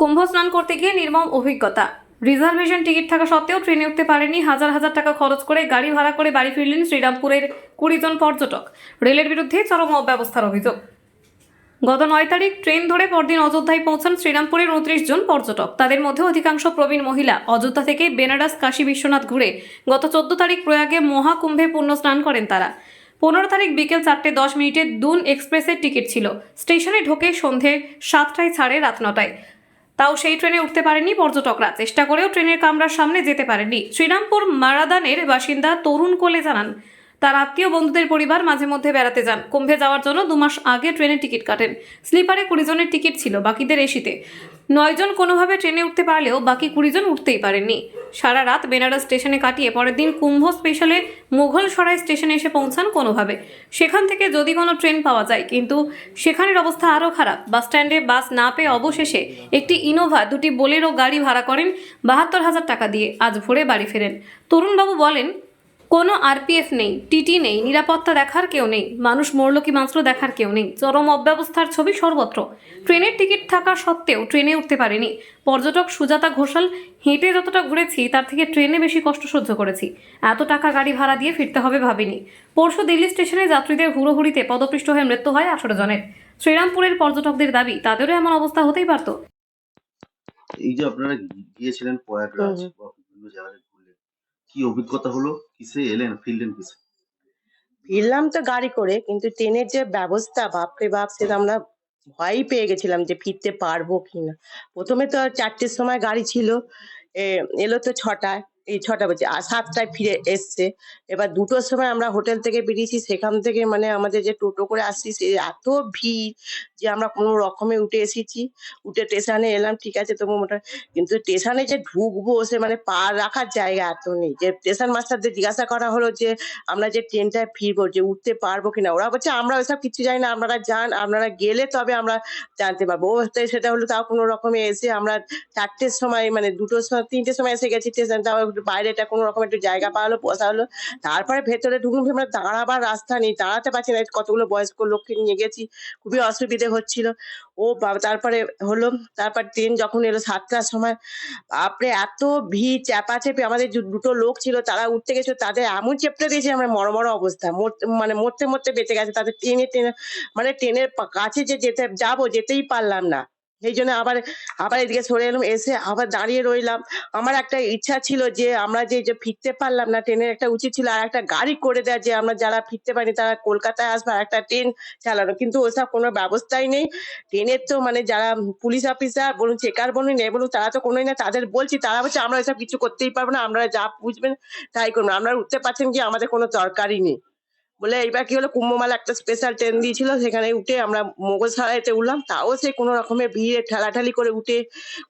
কুম্ভ স্নান করতে গিয়ে নির্মম অভিজ্ঞতা। রিজার্ভেশন টিকিট থাকা সত্ত্বেও ট্রেনে উঠতে পারেনি হাজার হাজার টাকা খরচ করে গাড়ি ভাড়া করে বাড়ি ফিরলেন শ্রীরামপুরের কুড়ি জন পর্যটক। রেলের বিরুদ্ধে চরম অব্যবস্থার অভিযোগ। গত নয় তারিখ ট্রেন ধরে পরদিন অযোধ্যায় পৌঁছান শ্রীরামপুরের উনত্রিশ জন পর্যটক। তাদের মধ্যে অধিকাংশ প্রবীণ মহিলা। অযোধ্যা থেকে বেনারস, কাশী, বিশ্বনাথ ঘুরে গত চোদ্দ তারিখ প্রয়াগে মহাকুম্ভে পুণ্য স্নান করেন তারা। পনেরো তারিখ বিকেল চারটে দশ মিনিটে দুন এক্সপ্রেসের টিকিট ছিল। স্টেশনে ঢোকে সন্ধে সাতটায় ছাড়ে রাত নটায়। তাও সেই ট্রেনে উঠতে পারেনি পর্যটকরা। চেষ্টা করেও ট্রেনের কামরার সামনে যেতে পারেনি শ্রীরামপুর মারাদানের বাসিন্দা তরুণ কোলে জানান তার আত্মীয় বন্ধুদের পরিবার মাঝে মধ্যে বেড়াতে যান। কুম্ভে যাওয়ার জন্য দু মাস আগে ট্রেনের টিকিট কাটেন। স্লিপারে কুড়ি জনের টিকিট ছিল, বাকিদের এসিতে। নয়জন কোনোভাবে ট্রেনে উঠতে পারলেও বাকি কুড়ি জন উঠতেই পারেননি। সারা রাত বেনারস স্টেশনে কাটিয়ে পরের দিন কুম্ভ স্পেশালে মুঘল সরাই স্টেশনে এসে পৌঁছান কোনোভাবে। সেখান থেকে যদি কোনো ট্রেন পাওয়া যায়, কিন্তু সেখানের অবস্থা আরও খারাপ। বাস স্ট্যান্ডে বাস না পেয়ে অবশেষে একটি ইনোভা, দুটি বোলেরো গাড়ি ভাড়া করেন বাহাত্তর হাজার টাকা দিয়ে। আজ ভোরে বাড়ি ফেরেন। তরুণবাবু বলেন কোনো আরপিএফ নেই টিটি নেই নিরাপত্তা দেখার কেউ নেই মানুষ মরল কি মাত্র দেখার কেউ নেই চরম অব্যবস্থার ছবি সর্বত্র। ট্রেনের টিকিট থাকা সত্ত্বেও ট্রেনে উঠতে পারেনি। পর্যটক সুজাতা ঘোষাল হেঁটে যতটা ঘুরেছি তার থেকে ট্রেনে বেশি কষ্ট সহ্য করেছি। এত টাকা গাড়ি ভাড়া দিয়ে ফিরতে হবে ভাবিনি। পরশু দিল্লি স্টেশনে যাত্রীদের হুড়োহুড়িতে পদপৃষ্ট হয়ে মৃত্যু হয় আঠারো জনের। শ্রীরামপুরের পর্যটকদের দাবি তাদেরও এমন অবস্থা হতেই পারত। এই যে আপনারা গিয়েছিলেন প্রয়াগরাজ বা বিভিন্ন জায়গায় কি অভিজ্ঞতা হলো? কিসে এলেন, ফিরলেন কিসে? ফিরলাম তো গাড়ি করে, কিন্তু ট্রেনের যে ব্যবস্থা বাপরে বাপ সেটা আমরা ভয়ই পেয়ে গেছিলাম যে ফিরতে পারব কিনা। প্রথমে তো চারটের সময় গাড়ি ছিল এলো তো ছটায়। এই ছটা বাজে, আর সাতটায় ফিরে এসছে। এবার দুটোর সময় আমরা হোটেল থেকে বেরিয়েছি, সেখান থেকে মানে আমাদের যে টোটো করে আসছি, সে এত ভিড় যে আমরা কোনো রকমে উঠে এসেছি। উঠে স্টেশনে এলাম, ঠিক আছে তবু মোটা, কিন্তু স্টেশনে যে ঢুকবো, সে মানে পা রাখার জায়গা এত নেই। যে স্টেশন মাস্টারদের জিজ্ঞাসা করা হলো যে, আমরা যে ট্রেনটায় ফিরবো, যে উঠতে পারব কিনা? ওরা বলছে, আমরা ওইসব কিছু জানি না, আপনারা যান, আপনারা গেলে তবে আমরা জানতে পারব। সেটা হলো তাও কোনো রকমে এসে আমরা চারটের সময় মানে দুটোর সময়, তিনটের সময় এসে গেছি স্টেশন তাও একটু বাইরেটা কোনো রকম একটু জায়গা পাওয়া হলো বসা হলো। তারপরে ভেতরে ঢুকুন আমরা দাঁড়াবার রাস্তা নেই, দাঁড়াতে পারছি না। কতগুলো বয়স্ক লোককে নিয়ে গেছি, খুবই অসুবিধে হচ্ছিল। ও তারপরে হলো, তারপর ট্রেন যখন এলো সাতটার সময়, বাপরে, এত ভিড় চাপাচাপি আমাদের দুটো লোক ছিল, তারা উঠতে গেছিল, তাদের এমন চেপটে দিয়েছে, আমার মর মর অবস্থা। মানে মরতে মরতে বেঁচে গেছে, তাদের ট্রেনে ট্রেনে মানে ট্রেনের কাছে যে যেতে, যাব, যেতেই পারলাম না। সেই জন্য আবার আবার এদিকে সরে এলাম, এসে আবার দাঁড়িয়ে রইলাম। আমার একটা ইচ্ছা ছিল যে আমরা যে যে ফিরতে পারলাম না, ট্রেনের একটা উচিত ছিল আর একটা গাড়ি করে দেওয়া যে আমরা যারা ফিরতে পারি তারা কলকাতায় আসবে আর একটা ট্রেন চালানো। কিন্তু ওসব কোনো ব্যবস্থাই নেই। ট্রেনের তো মানে যারা পুলিশ অফিসার বলুন, চেকার বলুন, এ বলুন, তারা তো কোনোই না, তাদের বলছি, তারা বলছে, আমরা এসব কিছু করতেই পারব না আপনারা যা বুঝবেন তাই করুন আমরা উঠতে পারছেন কি, আমাদের কোনো দরকারই নেই। বলে এইবার কি হলো? কুম্ভমেলা একটা স্পেশাল ট্রেন দিয়েছিল সেখানে উঠে আমরা মোগল সারাইতে উঠলাম। তাও সে কোনো রকমের ভিড়ে ঠেলাঠালি করে উঠে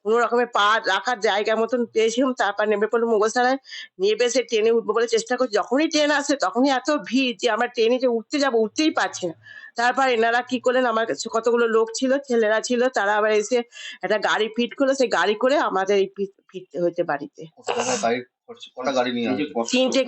কোনো রকমের পা রাখার জায়গা মতন পেয়েছিলাম। তারপর নেমে পড়ল মোগল সারায় নেমে সে ট্রেনে উঠবো বলে চেষ্টা করছি। যখনই ট্রেন আসে তখনই এত ভিড় যে আমরা ট্রেনে যে উঠতে যাব উঠতেই পারছি না। তারপর এনারা কি করলেন? আমার কাছে কতগুলো লোক ছিল ছেলেরা ছিল তারা আবার এসে একটা গাড়ি ফিট করল। সেই গাড়ি করে আমাদের এই ফিট ফিরতে হয়েছে বাড়িতে। তিনটে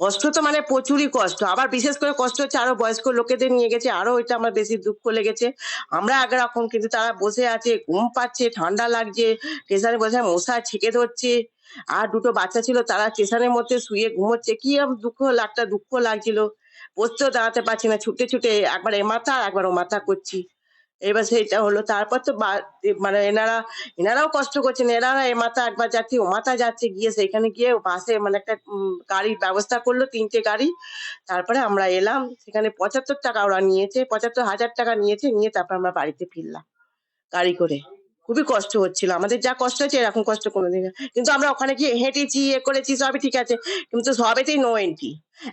কষ্ট তো মানে প্রচুরই কষ্ট। আবার বিশেষ করে কষ্ট হচ্ছে আরও বয়স্ক লোকেদের নিয়ে গেছে, আরও এটা আমার বেশি দুঃখ লেগেছে। আমরা একরকম কিন্তু তারা বসে আছে, ঘুম পাচ্ছে, ঠান্ডা লাগছে, স্টেশনে বসে মশা ছেকে ধরছে। আর দুটো বাচ্চা ছিল, তারা স্টেশনের মধ্যে শুয়ে ঘুমোচ্ছে। কি দুঃখ একটা দুঃখ লাগছিল। বসতেও দাঁড়াতে পারছি না, ছুটে ছুটে একবার এ মাথা আর একবার ও মাথা করছি। এবার সেইটা হলো। তারপর তো মানে এনারা, এনারাও কষ্ট করছেন। এনারা এ মাথা একবার যাচ্ছে, ও মাথা যাচ্ছে, গিয়ে সেখানে গিয়ে বাসে মানে একটা গাড়ির ব্যবস্থা করল, তিনটে গাড়ি। তারপরে আমরা এলাম, সেখানে পঁচাত্তর টাকা ওরা নিয়েছে, পঁচাত্তর হাজার টাকা নিয়েছে, নিয়ে তারপর আমরা বাড়িতে ফিরলাম, গাড়ি করে। খুবই কষ্ট হচ্ছিল। আমাদের যা কষ্ট হচ্ছে এরকম কষ্ট কোনোদিন না। কিন্তু আমরা ওখানে গিয়ে হেঁটেছি এ করেছি সবই ঠিক আছে। কিন্তু সবেতেই নো এন্ট্রি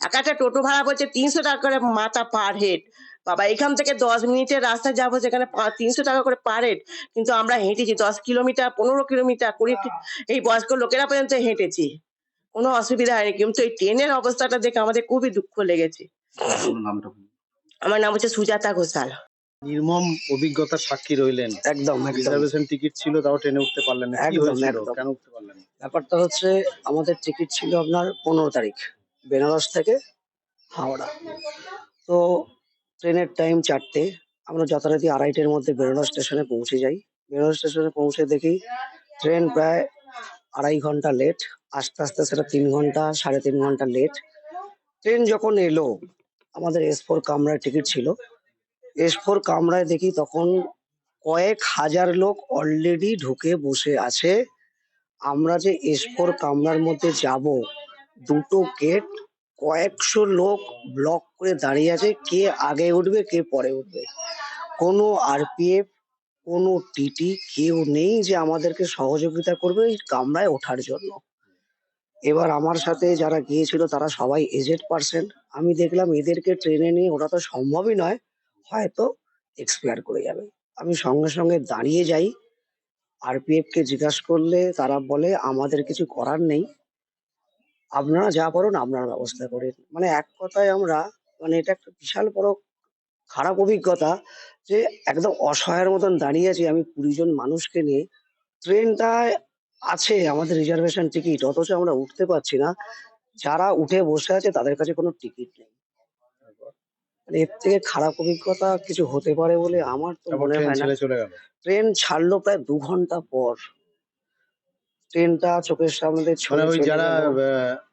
এক একটা টোটো ভাড়া বলছে তিনশো টাকা করে মাথা পার হেড বাবা এখান থেকে দশ মিনিটের রাস্তা যাব সেখানে তিনশো টাকা করে পার হেড কিন্তু আমরা হেঁটেছি দশ কিলোমিটার পনেরো কিলোমিটার কুড়ি এই বয়স্ক লোকেরা পর্যন্ত হেঁটেছি। কোনো অসুবিধা হয়নি। কিন্তু এই ট্রেনের অবস্থাটা দেখে আমাদের খুবই দুঃখ লেগেছে। আমার নাম হচ্ছে সুজাতা ঘোষাল। নির্মম অভিজ্ঞতার সাক্ষী রইলেন। একদম রিজার্ভেশন টিকিট ছিল তাও ট্রেনে উঠতে পারলেন না। একদম, কেন উঠতে পারলেন ব্যাপারটা হচ্ছে আমাদের টিকিট ছিল আপনার পনেরো তারিখ বেনারস থেকে হাওড়া। তো ট্রেনের টাইম চারটে আমরা যথারীতি আড়াইটের মধ্যে বেনারস স্টেশনে পৌঁছে যাই। বেনারস স্টেশনে পৌঁছে দেখি ট্রেন প্রায় আড়াই ঘণ্টা লেট আস্তে আস্তে সেটা তিন ঘণ্টা সাড়ে তিন ঘণ্টা লেট। ট্রেন যখন এলো আমাদের এস ফোর কামরায় টিকিট ছিল। এস ফোর কামরায় দেখি তখন কয়েক হাজার লোক অলরেডি ঢুকে বসে আছে। আমরা যে এস ফোর কামরার মধ্যে যাব, দুটো গেট কয়েকশো লোক ব্লক করে দাঁড়িয়ে আছে, কে আগে উঠবে, কে পরে উঠবে। কোনো আরপিএফ কোনো টিটি কেউ নেই যে আমাদেরকে সহযোগিতা করবে এই কামরায় ওঠার জন্য। এবার আমার সাথে যারা গিয়েছিল তারা সবাই এজেড পার্সেন্ট আমি দেখলাম এদেরকে ট্রেনে নিয়ে ওটা তো সম্ভবই নয়। হয়তো এক্সপায়ার করে যাবে। আমি সঙ্গে সঙ্গে দাঁড়িয়ে যাই। আরপিএফ কে জিজ্ঞাসা করলে তারা বলে, আমাদের কিছু করার নেই। আপনারা যা করুন, আপনারা ব্যবস্থা করেন মানে এক কথায় আমরা মানে এটা একটা বিশাল বড় খারাপ অভিজ্ঞতা যে একদম অসহায়ের মতন দাঁড়িয়ে আছি আমি কুড়ি জন মানুষকে নিয়ে। ট্রেনটায় আছে, আমাদের রিজার্ভেশন টিকিট অথচ আমরা উঠতে পারছি না। যারা উঠে বসে আছে, তাদের কাছে কোনো টিকিট নেই। মানে এর থেকে খারাপ অভিজ্ঞতা কিছু হতে পারে বলে আমার তো মনে হয় না। চলে গেল? ট্রেন ছাড়লো প্রায় দু ঘণ্টা পর। ট্রেনটা চোখের সামনে দিয়ে মানে ওই চলে যারা গেল।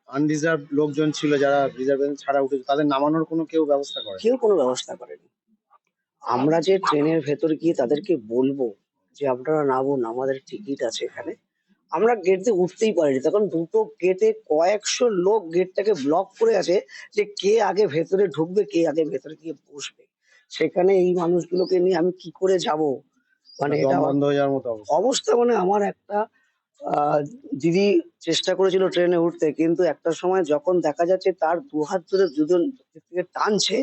আনরিজার্ভ লোকজন ছিল যারা রিজার্ভেশন ছাড়া উঠেছে তাদের নামানোর কোনো কেউ ব্যবস্থা করে কেউ কোনো ব্যবস্থা করেনি। আমরা যে ট্রেনের ভেতর গিয়ে তাদেরকে বলব যে আপনারা নামুন আমাদের টিকিট আছে এখানে। আমরা গেট দিয়ে উঠতেই পারিনি। তখন দুটো গেটে কয়েকশো লোক গেটটাকে ব্লক করে আছে যে কে আগে ভেতরে ঢুকবে কে আগে ভেতরে গিয়ে বসবে। সেখানে এই মানুষগুলোকে নিয়ে আমি কি করে যাব? মানে অবস্থা। মানে আমার একটা দিদি চেষ্টা করেছিল ট্রেনে উঠতে কিন্তু একটা সময় যখন দেখা যাচ্ছে তার দু হাত ধরে দুজন থেকে টানছে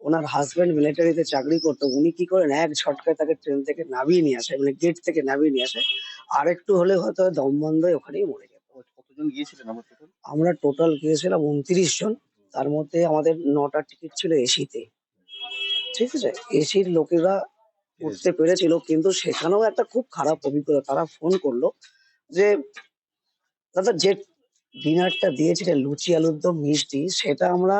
ওনার হাজবেন্ড মিলিটারিতে চাকরি করতো উনি কি করেন এক ঝটকায় তাকে ট্রেন থেকে নামিয়ে নিয়ে আসে মানে গেট থেকে নামিয়ে নিয়ে আসে। আর একটু হলে হয়তো দম বন্ধ হয়ে ওখানেই মরে যেত কতজন গিয়েছিলেন আমার টোটাল? আমরা টোটাল গিয়েছিলাম উনত্রিশ জন। তার মধ্যে আমাদের নটা টিকিট ছিল এসিতে। ঠিক আছে? এসির লোকেরা উঠতে পেরেছিল কিন্তু সেখানেও একটা খুব খারাপ অভিজ্ঞতা। তারা ফোন করল যে দাদা যে ডিনারটা দিয়েছিলেন লুচি আলুর দম মিষ্টি সেটা আমরা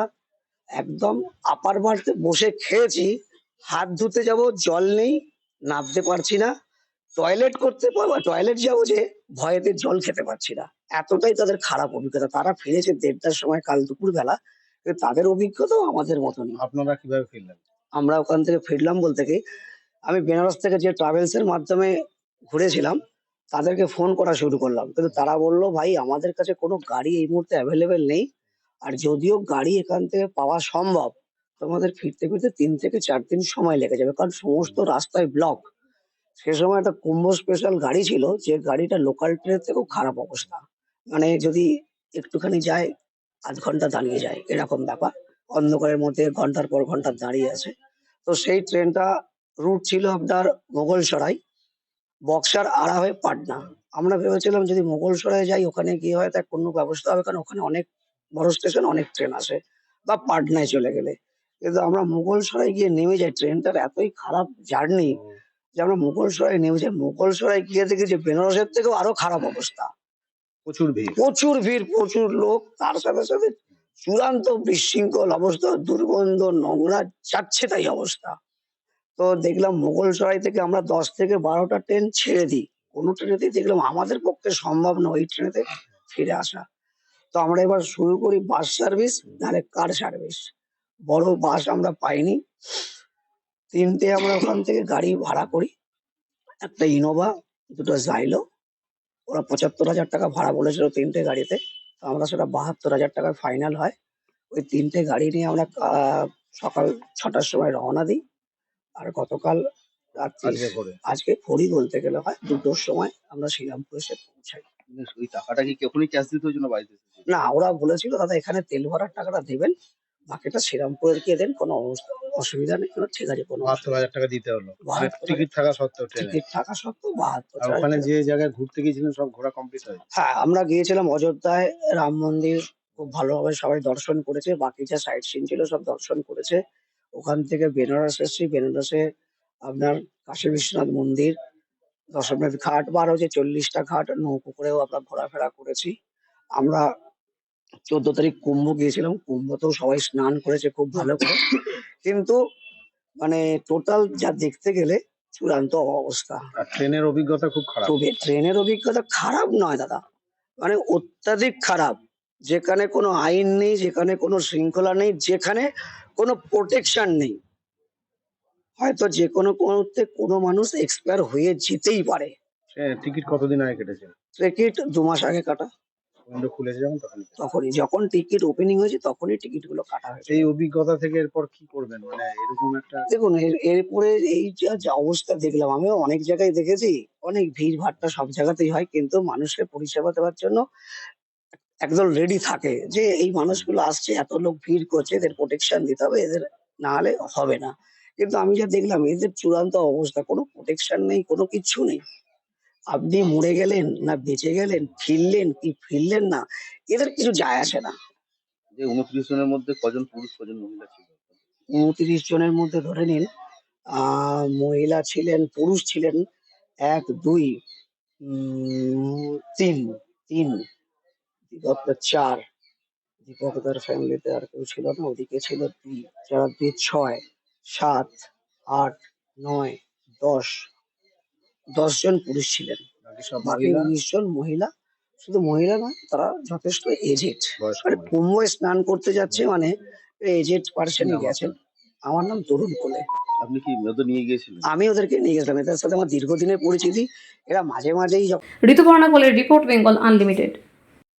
একদম আপার বাড়িতে বসে খেয়েছি। হাত ধুতে যাব জল নেই নামতে পারছি না। টয়লেট করতে পারব টয়লেট যাব যে ভয়েতে জল খেতে পারছি না। এতটাই তাদের খারাপ অভিজ্ঞতা। তারা ফিরেছে দেড়টার সময় কাল দুপুর বেলা তাদের অভিজ্ঞতাও আমাদের মতনই। আপনারা কীভাবে ফিরলেন? আমরা ওখান থেকে ফিরলাম বলতে কি আমি বেনারস থেকে যে ট্রাভেলস এর মাধ্যমে ঘুরেছিলাম তাদেরকে ফোন করা শুরু করলাম। কিন্তু তারা বলল ভাই আমাদের কাছে কোনো গাড়ি এই মুহূর্তে অ্যাভেলেবেল নেই। আর যদিও গাড়ি এখান থেকে পাওয়া সম্ভব তোমাদের ফিরতে ফিরতে তিন থেকে চার দিন সময় লেগে যাবে। কারণ সমস্ত রাস্তায় ব্লক সে সময় একটা কুম্ভ স্পেশাল গাড়ি ছিল, যে গাড়িটা লোকাল ট্রেনের থেকেও খারাপ অবস্থা। মানে যদি একটুখানি যায়, আধ ঘণ্টা দাঁড়িয়ে যায়, এরকম ব্যাপার। অন্ধকারের মধ্যে ঘণ্টার পর ঘণ্টা দাঁড়িয়ে আছে। তো সেই ট্রেনটা রুট ছিল আপনার মোগলসরাই। বক্সার আড়া হয়ে পাটনা। আমরা ভেবেছিলাম যদি মোগলসরাই যাই, ওখানে গিয়ে হয় তার কোনো ব্যবস্থা হবে, কারণ ওখানে অনেক বড় স্টেশন অনেক ট্রেন আসে, বা পাটনায় চলে গেলে। কিন্তু আমরা মুঘলসরাই গিয়ে নেমে যাই ট্রেনটার এতই খারাপ জার্নি যে আমরা মুঘলসরাই নেমে যাই মুঘলসরাই গিয়ে দেখি যে বেনারসের থেকেও আরও খারাপ অবস্থা। প্রচুর ভিড়। প্রচুর ভিড় প্রচুর লোক তার সাথে সাথে চূড়ান্ত বিশৃঙ্খল অবস্থা দুর্গন্ধ নোংরা যাচ্ছে তাই অবস্থা। তো দেখলাম মোগলসরাই থেকে আমরা দশ থেকে বারোটা ট্রেন ছেড়ে দিই। কোনো ট্রেনেতেই দেখলাম আমাদের পক্ষে সম্ভব নয় ওই ট্রেনেতে ফিরে আসা। তো আমরা এবার শুরু করি বাস সার্ভিস নাহলে কার সার্ভিস? বড় বাস আমরা পাইনি। তিনটে আমরা ওখান থেকে গাড়ি ভাড়া করি। একটা ইনোভা দুটো জাইলো ওরা পঁচাত্তর হাজার টাকা ভাড়া বলেছিল তিনটে গাড়িতে। তো আমরা সেটা বাহাত্তর হাজার টাকায় ফাইনাল হয়। ওই তিনটে গাড়ি নিয়ে আমরা সকাল ছটার সময় রওনা দিই। আর গতকাল আজকে আজকে বলতে গেলে হয় দুটোর সময় আমরা শ্রীরামপুর এসে পৌঁছাই। ওই টাকাটা কি কখনই ক্যাশ দিতে ওই জন্য বাড়িতে? না ওরা বলেছিল দাদা এখানে তেল ভরার টাকাটা দেবেন। বাকিটা শ্রীরামপুরের গিয়ে দেন কোনো অসুবিধা নেই কোনো ঠিক আছে কোনো বাহাত্তর হাজার টাকা দিতে হলো। টিকিট থাকা সত্ত্বেও টিকিট থাকা সত্ত্বেও বাহাত্তর ওখানে যে জায়গায় ঘুরতে গিয়েছিলেন সব ঘোরা কমপ্লিট হয়েছে হ্যাঁ আমরা গিয়েছিলাম অযোধ্যায় রাম মন্দির খুব ভালোভাবে সবাই দর্শন করেছে বাকি যা সাইট সিন ছিল সব দর্শন করেছে। ওখান থেকে বেনারস এসেছি বেনারসে আপনার কাশী বিশ্বনাথ মন্দির দশমের ঘাট বা আরও যে চল্লিশটা ঘাট নৌকো করেও আমরা ঘোরাফেরা করেছি। আমরা চোদ্দ তারিখ কুম্ভ গিয়েছিলাম কুম্ভতেও সবাই স্নান করেছে খুব ভালো করে। কিন্তু মানে টোটাল যা দেখতে গেলে চূড়ান্ত অবস্থা। ট্রেনের অভিজ্ঞতা খুব খারাপ। ট্রেনের অভিজ্ঞতা খারাপ নয় দাদা। মানে অত্যাধিক খারাপ। যেখানে কোনো আইন নেই যেখানে কোনো শৃঙ্খলা নেই যেখানে কোনো প্রোটেকশন নেই। হয়তো যে কোনো মুহূর্তে কোনো মানুষ এক্সপায়ার হয়ে যেতেই পারে। টিকিট কতদিন আগে কেটেছে? টিকিট দু মাস আগে কাটা। উইন্ডো খুলেছে যখন তখন তখনই যখন টিকিট ওপেনিং হয়েছে তখনই টিকিটগুলো কাটা হয়েছে। এই অভিজ্ঞতা থেকে এরপর কি করবেন? মানে এরকম একটা দেখুন এরপরে এই যা অবস্থা দেখলাম আমিও অনেক জায়গায় দেখেছি অনেক ভিড় ভাট্টা সব জায়গাতেই হয় কিন্তু মানুষকে পরিষেবা দেওয়ার জন্য একদম রেডি থাকে যে এই মানুষগুলো আসছে এত লোক ভিড় করছে এদের প্রোটেকশন দিতে হবে এদের না হলে হবে না। কিন্তু আমি যা দেখলাম এদের চূড়ান্ত অবস্থা কোনো প্রোটেকশন নেই কোনো কিচ্ছু নেই। আপনি মরে গেলেন না বেঁচে গেলেন ফিরলেন কি ফিরলেন না এদের কিছু যায় আসে না। যে উনত্রিশ জনের মধ্যে কজন পুরুষ কজন মহিলা ছিল? উনত্রিশ জনের মধ্যে ধরে নিন মহিলা ছিলেন পুরুষ ছিলেন এক দুই তিন তিন দীপক দা চার দীপক দার ফ্যামিলিতে আর কেউ ছিল না ওদিকে ছিল দুই চার দুই ছয় সাত আট নয় দশ দশ জন পুরুষ ছিলেন। বাকি মহিলা? উনিশ জন মহিলা। শুধু মহিলা নয় তারা যথেষ্ট এজেড মানে কুম্ভে স্নান করতে যাচ্ছে মানে এজেড পার্সনই গেছেন। আমার নাম তরুণ কোলে। আপনি কি ওদের নিয়ে গিয়েছিলেন? আমি ওদেরকে নিয়ে গেছিলাম। এদের সাথে আমার দীর্ঘদিনের পরিচিতি। এরা মাঝে মাঝেই ঋতুপর্ণা কোলের রিপোর্ট বেঙ্গল আনলিমিটেড।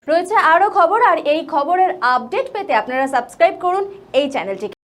রয়েছে আরও খবর আর এই খবরের আপডেট পেতে আপনারা সাবস্ক্রাইব করুন এই চ্যানেলটিকে।